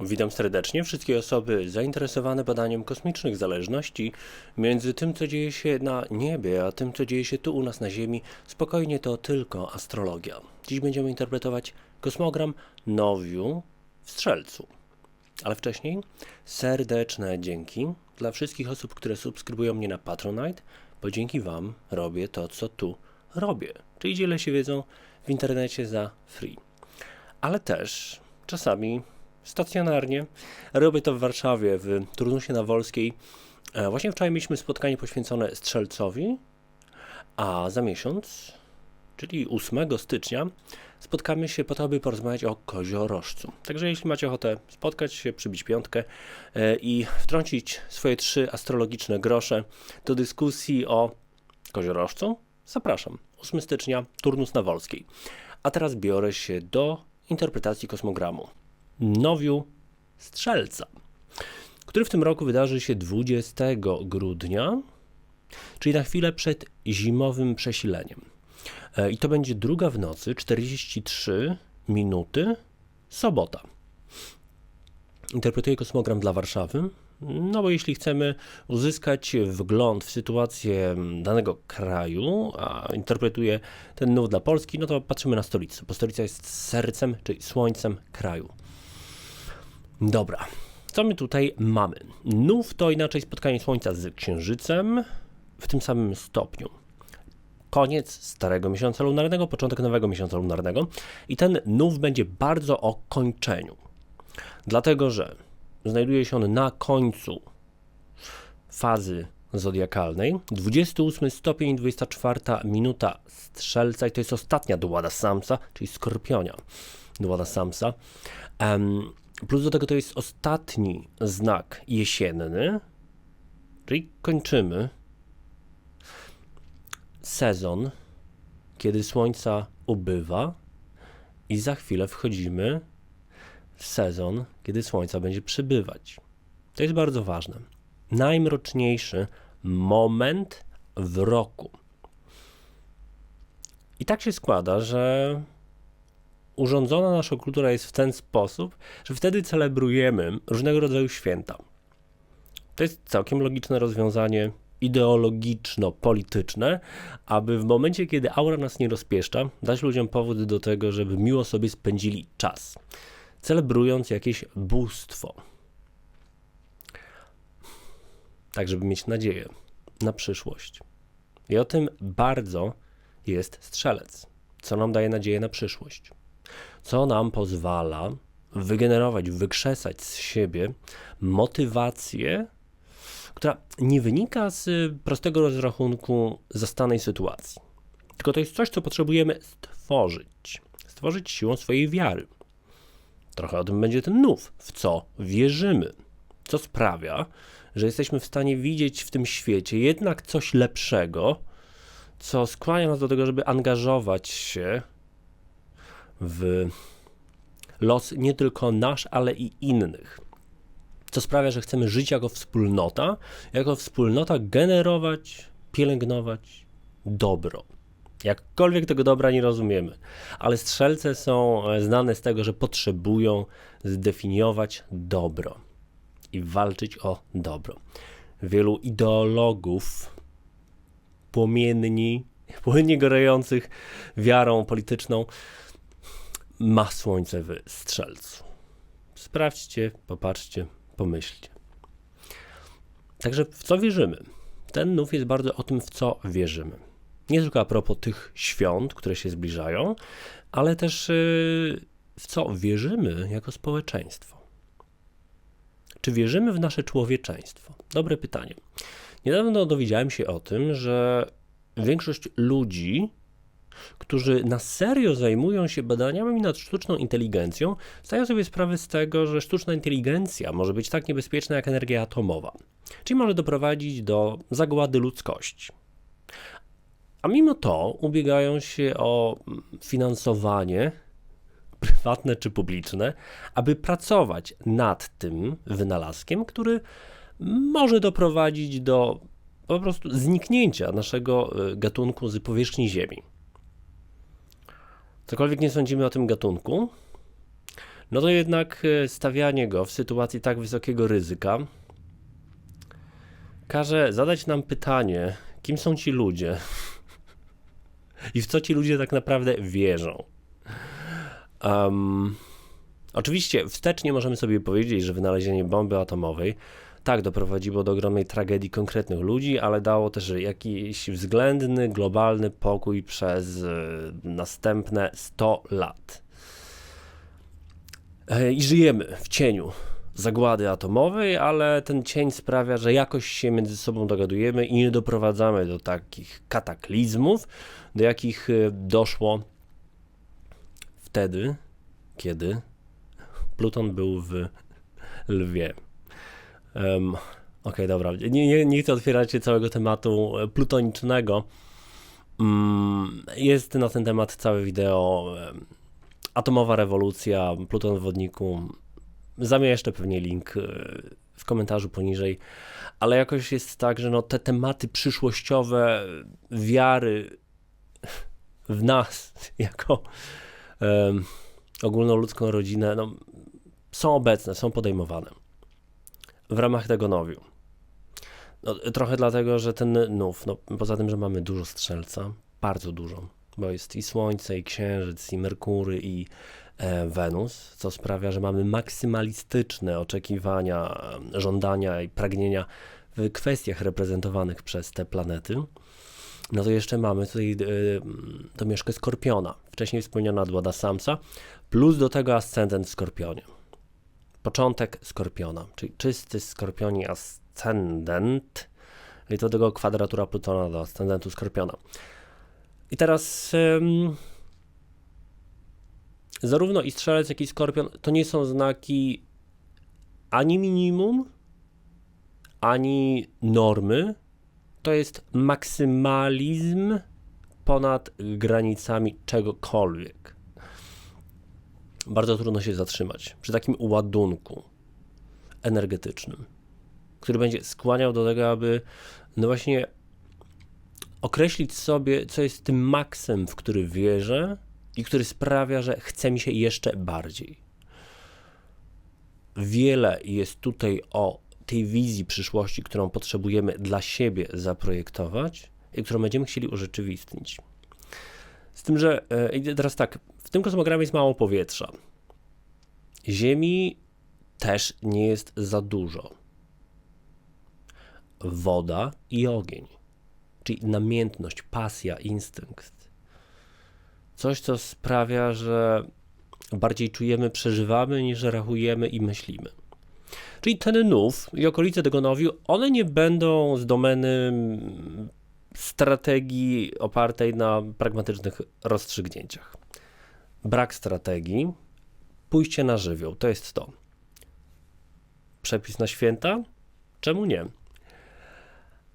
Witam serdecznie wszystkie osoby zainteresowane badaniem kosmicznych zależności między tym, co dzieje się na niebie, a tym, co dzieje się tu u nas na Ziemi. Spokojnie to tylko astrologia. Dziś będziemy interpretować kosmogram Nowiu w Strzelcu. Ale wcześniej serdeczne dzięki dla wszystkich osób, które subskrybują mnie na Patronite, bo dzięki Wam robię to, co tu robię. Czyli dzielę się wiedzą w internecie za free. Ale też czasami stacjonarnie. Robię to w Warszawie, w Turnusie na Wolskiej. E, Właśnie wczoraj mieliśmy spotkanie poświęcone Strzelcowi, a za miesiąc, czyli 8 stycznia, spotkamy się po to, aby porozmawiać o koziorożcu. Także jeśli macie ochotę spotkać się, przybić piątkę e, i wtrącić swoje trzy astrologiczne grosze do dyskusji o koziorożcu, zapraszam. 8 stycznia, turnus na Wolskiej. A teraz biorę się do interpretacji kosmogramu. Nowiu Strzelca, który w tym roku wydarzy się 20 grudnia, czyli na chwilę przed zimowym przesileniem. E, I to będzie druga w nocy, 43 minuty, sobota. Interpretuję kosmogram dla Warszawy, no bo jeśli chcemy uzyskać wgląd w sytuację danego kraju, a interpretuję ten nów dla Polski, no to patrzymy na stolicę, bo stolica jest sercem, czyli słońcem kraju. Dobra, co my tutaj mamy? Nów to inaczej spotkanie Słońca z Księżycem w tym samym stopniu. Koniec starego miesiąca lunarnego, początek nowego miesiąca lunarnego i ten nów będzie bardzo o kończeniu. Dlatego, że znajduje się on na końcu fazy zodiakalnej. 28 stopień, 24 minuta strzelca i to jest ostatnia dułada Samsa, czyli skorpionia dułada Samsa. Em, Plus do tego to jest ostatni znak jesienny, czyli kończymy sezon, kiedy słońca ubywa i za chwilę wchodzimy w sezon, kiedy słońca będzie przybywać. To jest bardzo ważne. Najmroczniejszy moment w roku. I tak się składa, że urządzona nasza kultura jest w ten sposób, że wtedy celebrujemy różnego rodzaju święta. To jest całkiem logiczne rozwiązanie ideologiczno-polityczne, aby w momencie, kiedy aura nas nie rozpieszcza, dać ludziom powód do tego, żeby miło sobie spędzili czas, celebrując jakieś bóstwo. Tak, żeby mieć nadzieję na przyszłość. I o tym bardzo jest strzelec, co nam daje nadzieję na przyszłość co nam pozwala wygenerować, wykrzesać z siebie motywację, która nie wynika z prostego rozrachunku zastanej sytuacji. Tylko to jest coś, co potrzebujemy stworzyć. Stworzyć siłą swojej wiary. Trochę o tym będzie ten nów, w co wierzymy. Co sprawia, że jesteśmy w stanie widzieć w tym świecie jednak coś lepszego, co skłania nas do tego, żeby angażować się w los nie tylko nasz, ale i innych. Co sprawia, że chcemy żyć jako wspólnota, jako wspólnota generować, pielęgnować dobro. Jakkolwiek tego dobra nie rozumiemy, ale strzelce są znane z tego, że potrzebują zdefiniować dobro i walczyć o dobro. Wielu ideologów płomienni, płynnie gorejących wiarą polityczną, ma słońce w strzelcu. Sprawdźcie, popatrzcie, pomyślcie. Także w co wierzymy? Ten nów jest bardzo o tym, w co wierzymy. Nie tylko a propos tych świąt, które się zbliżają, ale też yy, w co wierzymy jako społeczeństwo. Czy wierzymy w nasze człowieczeństwo? Dobre pytanie. Niedawno dowiedziałem się o tym, że większość ludzi którzy na serio zajmują się badaniami nad sztuczną inteligencją, zdają sobie sprawę z tego, że sztuczna inteligencja może być tak niebezpieczna jak energia atomowa, czyli może doprowadzić do zagłady ludzkości. A mimo to ubiegają się o finansowanie prywatne czy publiczne, aby pracować nad tym wynalazkiem, który może doprowadzić do po prostu zniknięcia naszego y, gatunku z powierzchni Ziemi. Cokolwiek nie sądzimy o tym gatunku, no to jednak e, stawianie go w sytuacji tak wysokiego ryzyka każe zadać nam pytanie, kim są ci ludzie i w co ci ludzie tak naprawdę wierzą. Um, oczywiście wstecznie możemy sobie powiedzieć, że wynalezienie bomby atomowej tak doprowadziło do ogromnej tragedii konkretnych ludzi, ale dało też jakiś względny, globalny pokój przez e, następne 100 lat. E, I żyjemy w cieniu zagłady atomowej, ale ten cień sprawia, że jakoś się między sobą dogadujemy i nie doprowadzamy do takich kataklizmów, do jakich e, doszło wtedy, kiedy Pluton był w Lwie. Um, Okej, okay, dobra. Nie, nie, nie chcę otwierać całego tematu e, plutonicznego. Um, jest na ten temat całe wideo. Atomowa rewolucja, Pluton w wodniku. Zamieszczę pewnie link e, w komentarzu poniżej. Ale jakoś jest tak, że no, te tematy przyszłościowe wiary w nas jako um, ogólnoludzką rodzinę no, są obecne, są podejmowane w ramach tego nowiu. No, trochę dlatego, że ten nów, no, poza tym, że mamy dużo strzelca, bardzo dużo, bo jest i Słońce, i Księżyc, i Merkury, i e, Wenus, co sprawia, że mamy maksymalistyczne oczekiwania, żądania i pragnienia w kwestiach reprezentowanych przez te planety. No to jeszcze mamy tutaj e, mieszkę Skorpiona, wcześniej wspomniana Dłada Samsa, plus do tego ascendent w Skorpionie początek Skorpiona, czyli czysty Skorpioni ascendent, i do tego kwadratura Plutona do ascendentu Skorpiona. I teraz ym, zarówno i Strzelec, jak i Skorpion to nie są znaki ani minimum, ani normy. To jest maksymalizm ponad granicami czegokolwiek bardzo trudno się zatrzymać przy takim ładunku energetycznym, który będzie skłaniał do tego, aby no właśnie określić sobie, co jest tym maksem, w który wierzę i który sprawia, że chce mi się jeszcze bardziej. Wiele jest tutaj o tej wizji przyszłości, którą potrzebujemy dla siebie zaprojektować i którą będziemy chcieli urzeczywistnić. Z tym, że e, teraz tak, w tym kosmogramie jest mało powietrza. Ziemi też nie jest za dużo. Woda i ogień, czyli namiętność, pasja, instynkt. Coś, co sprawia, że bardziej czujemy, przeżywamy, niż rachujemy i myślimy. Czyli ten nów i okolice tego nowiu, one nie będą z domeny strategii opartej na pragmatycznych rozstrzygnięciach. Brak strategii, pójście na żywioł, to jest to. Przepis na święta? Czemu nie?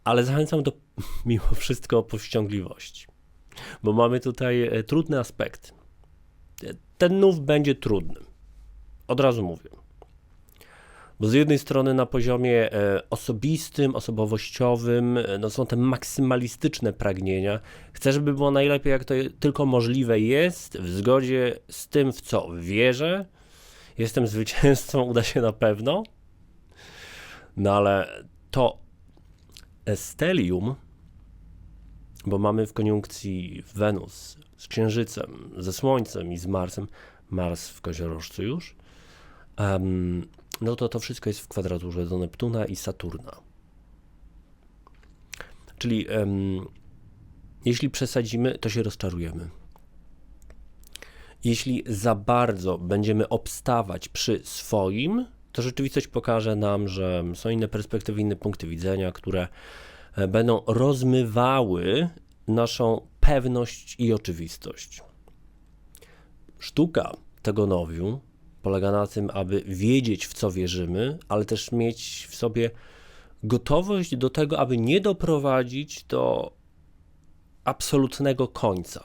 Ale zachęcam do mimo wszystko powściągliwości, bo mamy tutaj e, trudny aspekt. Ten nów będzie trudny. Od razu mówię. Bo z jednej strony na poziomie e, osobistym, osobowościowym e, no są te maksymalistyczne pragnienia. Chcę, żeby było najlepiej, jak to tylko możliwe jest, w zgodzie z tym, w co wierzę. Jestem zwycięzcą, uda się na pewno. No ale to estelium, bo mamy w koniunkcji Wenus z Księżycem, ze Słońcem i z Marsem, Mars w koziorożcu już, um, no to to wszystko jest w kwadraturze do Neptuna i Saturna. Czyli um, jeśli przesadzimy, to się rozczarujemy. Jeśli za bardzo będziemy obstawać przy swoim, to rzeczywistość pokaże nam, że są inne perspektywy, inne punkty widzenia, które e, będą rozmywały naszą pewność i oczywistość. Sztuka tego nowiu polega na tym, aby wiedzieć, w co wierzymy, ale też mieć w sobie gotowość do tego, aby nie doprowadzić do absolutnego końca.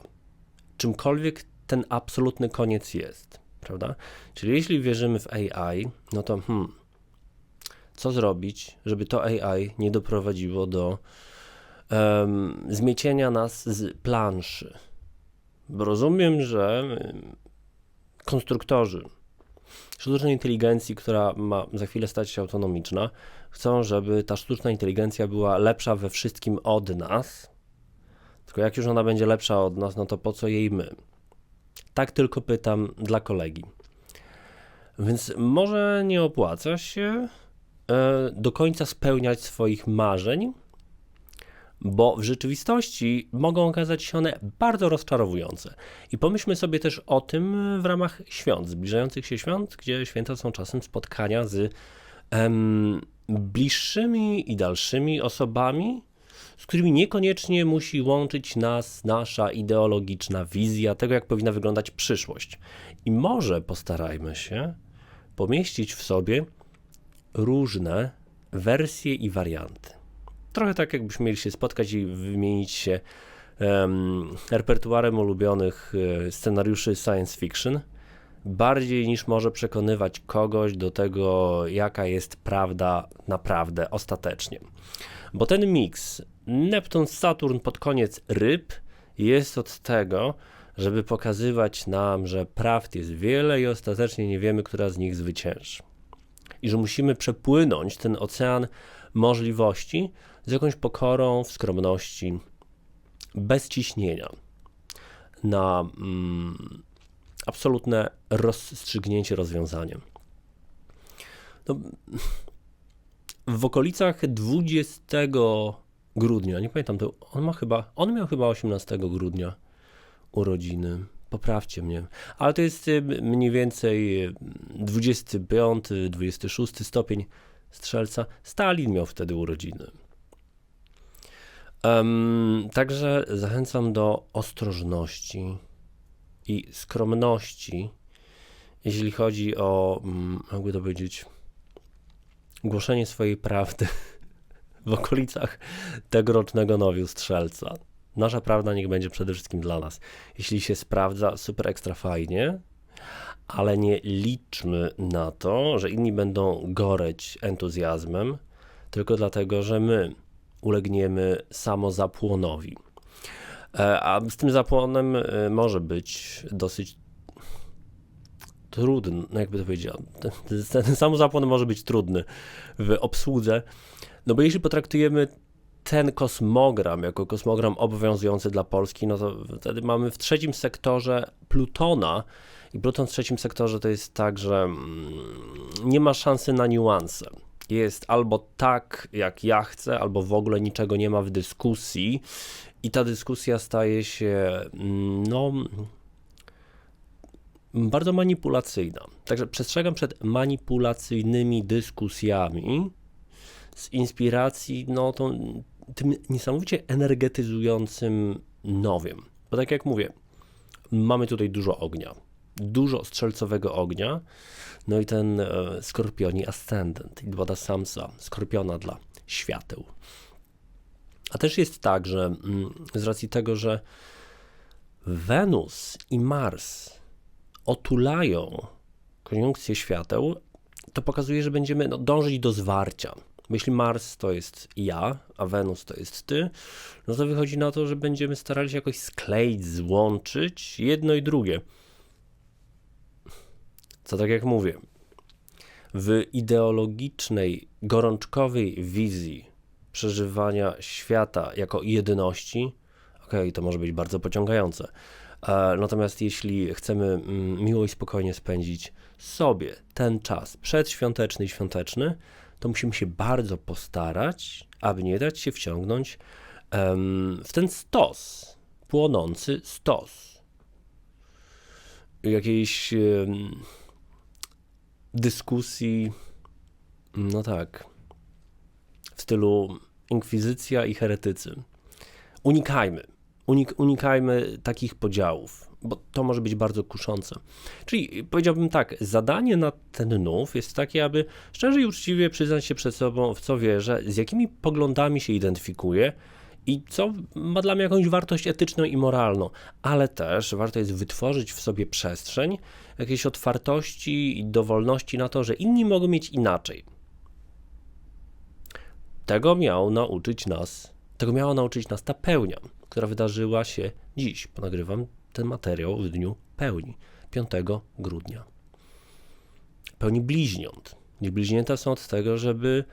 Czymkolwiek ten absolutny koniec jest, prawda? Czyli jeśli wierzymy w AI, no to hmm, co zrobić, żeby to AI nie doprowadziło do um, zmiecienia nas z planszy? Bo rozumiem, że konstruktorzy sztucznej inteligencji, która ma za chwilę stać się autonomiczna. Chcą, żeby ta sztuczna inteligencja była lepsza we wszystkim od nas. Tylko jak już ona będzie lepsza od nas, no to po co jej my? Tak tylko pytam dla kolegi. Więc może nie opłaca się e, do końca spełniać swoich marzeń, bo w rzeczywistości mogą okazać się one bardzo rozczarowujące. I pomyślmy sobie też o tym w ramach świąt, zbliżających się świąt, gdzie święta są czasem spotkania z em, bliższymi i dalszymi osobami, z którymi niekoniecznie musi łączyć nas nasza ideologiczna wizja tego, jak powinna wyglądać przyszłość. I może postarajmy się pomieścić w sobie różne wersje i warianty. Trochę tak, jakbyśmy mieli się spotkać i wymienić się um, repertuarem ulubionych e, scenariuszy science fiction, bardziej niż może przekonywać kogoś do tego, jaka jest prawda naprawdę, ostatecznie. Bo ten miks Neptun-Saturn pod koniec ryb jest od tego, żeby pokazywać nam, że prawd jest wiele i ostatecznie nie wiemy, która z nich zwycięży. I że musimy przepłynąć ten ocean możliwości z jakąś pokorą, w skromności, bez ciśnienia na mm, absolutne rozstrzygnięcie rozwiązaniem. No, w okolicach 20 grudnia, nie pamiętam, to on ma chyba, on miał chyba 18 grudnia urodziny. Poprawcie mnie. Ale to jest y, mniej więcej 25, y, 26 stopień strzelca. Stalin miał wtedy urodziny. Um, także zachęcam do ostrożności i skromności, jeśli chodzi o, mm, jakby to powiedzieć, głoszenie swojej prawdy w okolicach tegorocznego nowiu strzelca. Nasza prawda niech będzie przede wszystkim dla nas. Jeśli się sprawdza, super ekstra fajnie, ale nie liczmy na to, że inni będą goreć entuzjazmem, tylko dlatego, że my ulegniemy samozapłonowi. E, a z tym zapłonem e, może być dosyć trudny, no jakby to powiedział, ten, ten samozapłon może być trudny w obsłudze, no bo jeśli potraktujemy ten kosmogram jako kosmogram obowiązujący dla Polski, no to wtedy mamy w trzecim sektorze Plutona i Pluton w trzecim sektorze to jest tak, że mm, nie ma szansy na niuanse. Jest albo tak, jak ja chcę, albo w ogóle niczego nie ma w dyskusji i ta dyskusja staje się, mm, no, bardzo manipulacyjna. Także przestrzegam przed manipulacyjnymi dyskusjami z inspiracji, no, to, tym niesamowicie energetyzującym nowiem. Bo tak jak mówię, mamy tutaj dużo ognia, dużo strzelcowego ognia, no i ten e, skorpioni ascendent, i Dwada Samsa, skorpiona dla świateł. A też jest tak, że mm, z racji tego, że Wenus i Mars otulają koniunkcję świateł, to pokazuje, że będziemy no, dążyć do zwarcia. Jeśli Mars to jest ja, a Wenus to jest ty, no to wychodzi na to, że będziemy starali się jakoś skleić, złączyć jedno i drugie. Co tak jak mówię, w ideologicznej, gorączkowej wizji przeżywania świata jako jedności, okej, okay, to może być bardzo pociągające. E, natomiast jeśli chcemy mm, miło i spokojnie spędzić sobie ten czas przedświąteczny i świąteczny, to musimy się bardzo postarać, aby nie dać się wciągnąć w ten stos, płonący stos. Jakiejś dyskusji, no tak, w stylu inkwizycja i heretycy. Unikajmy, unik unikajmy takich podziałów bo to może być bardzo kuszące. Czyli powiedziałbym tak, zadanie na ten nów jest takie, aby szczerze i uczciwie przyznać się przed sobą, w co wierzę, z jakimi poglądami się identyfikuję i co ma dla mnie jakąś wartość etyczną i moralną, ale też warto jest wytworzyć w sobie przestrzeń jakiejś otwartości i dowolności na to, że inni mogą mieć inaczej. Tego miał nauczyć nas, tego miała nauczyć nas ta pełnia, która wydarzyła się dziś. Ponagrywam ten materiał w dniu pełni, 5 grudnia. pełni bliźniąt. Bliźnięta są od tego, żeby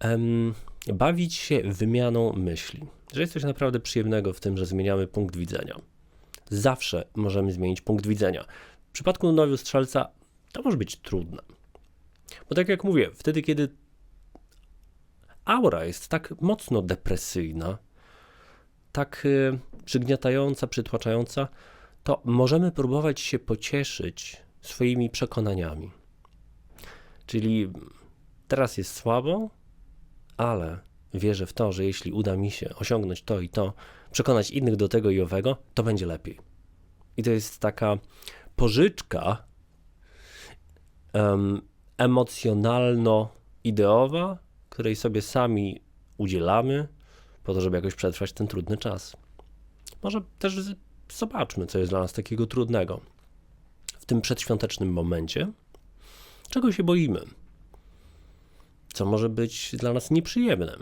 em, bawić się wymianą myśli. Że jest coś naprawdę przyjemnego w tym, że zmieniamy punkt widzenia. Zawsze możemy zmienić punkt widzenia. W przypadku nowiu strzelca to może być trudne. Bo tak jak mówię, wtedy, kiedy aura jest tak mocno depresyjna, tak y, przygniatająca, przytłaczająca, to możemy próbować się pocieszyć swoimi przekonaniami. Czyli teraz jest słabo, ale wierzę w to, że jeśli uda mi się osiągnąć to i to, przekonać innych do tego i owego, to będzie lepiej. I to jest taka pożyczka em, emocjonalno-ideowa, której sobie sami udzielamy, po to, żeby jakoś przetrwać ten trudny czas. Może też zobaczmy, co jest dla nas takiego trudnego w tym przedświątecznym momencie, czego się boimy, co może być dla nas nieprzyjemne.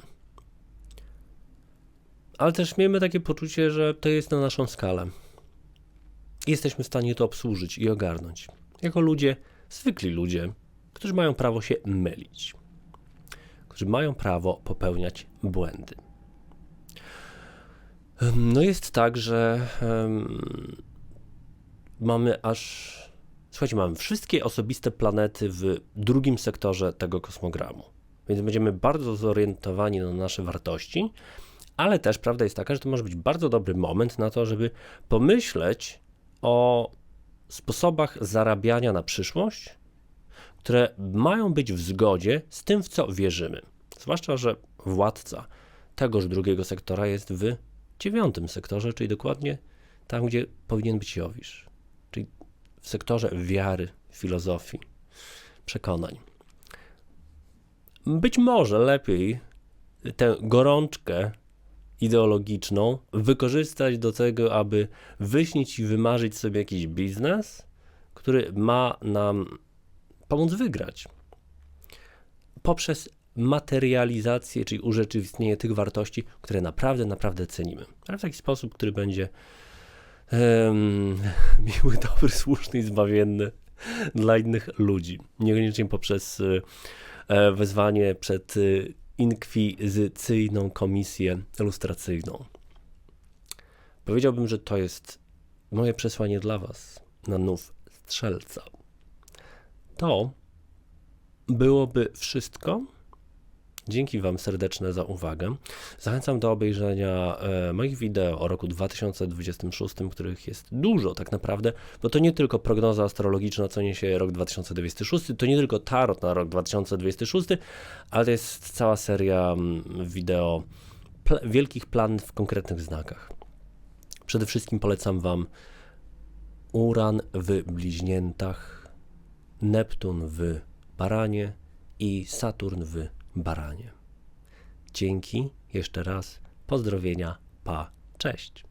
Ale też miejmy takie poczucie, że to jest na naszą skalę. Jesteśmy w stanie to obsłużyć i ogarnąć. Jako ludzie, zwykli ludzie, którzy mają prawo się mylić, którzy mają prawo popełniać błędy. No jest tak, że em, mamy aż. Słuchajcie, mamy wszystkie osobiste planety w drugim sektorze tego kosmogramu. Więc będziemy bardzo zorientowani na nasze wartości, ale też prawda jest taka, że to może być bardzo dobry moment na to, żeby pomyśleć o sposobach zarabiania na przyszłość, które mają być w zgodzie z tym, w co wierzymy. Zwłaszcza, że władca tegoż drugiego sektora jest w dziewiątym sektorze, czyli dokładnie tam, gdzie powinien być Jowisz, czyli w sektorze wiary, filozofii, przekonań. Być może lepiej tę gorączkę ideologiczną wykorzystać do tego, aby wyśnić i wymarzyć sobie jakiś biznes, który ma nam pomóc wygrać. Poprzez materializację, czyli urzeczywistnienie tych wartości, które naprawdę, naprawdę cenimy. Ale w taki sposób, który będzie em, miły, dobry, słuszny i zbawienny dla innych ludzi. Niekoniecznie poprzez wezwanie przed y, inkwizycyjną komisję lustracyjną. Powiedziałbym, że to jest moje przesłanie dla Was na nów strzelca. To byłoby wszystko. Dzięki Wam serdeczne za uwagę. Zachęcam do obejrzenia e, moich wideo o roku 2026, których jest dużo tak naprawdę, bo to nie tylko prognoza astrologiczna, co niesie rok 2026, to nie tylko tarot na rok 2026, ale to jest cała seria mm, wideo pl- wielkich planów w konkretnych znakach. Przede wszystkim polecam Wam Uran w bliźniętach, Neptun w baranie i Saturn w baranie. Dzięki jeszcze raz, pozdrowienia, pa, cześć.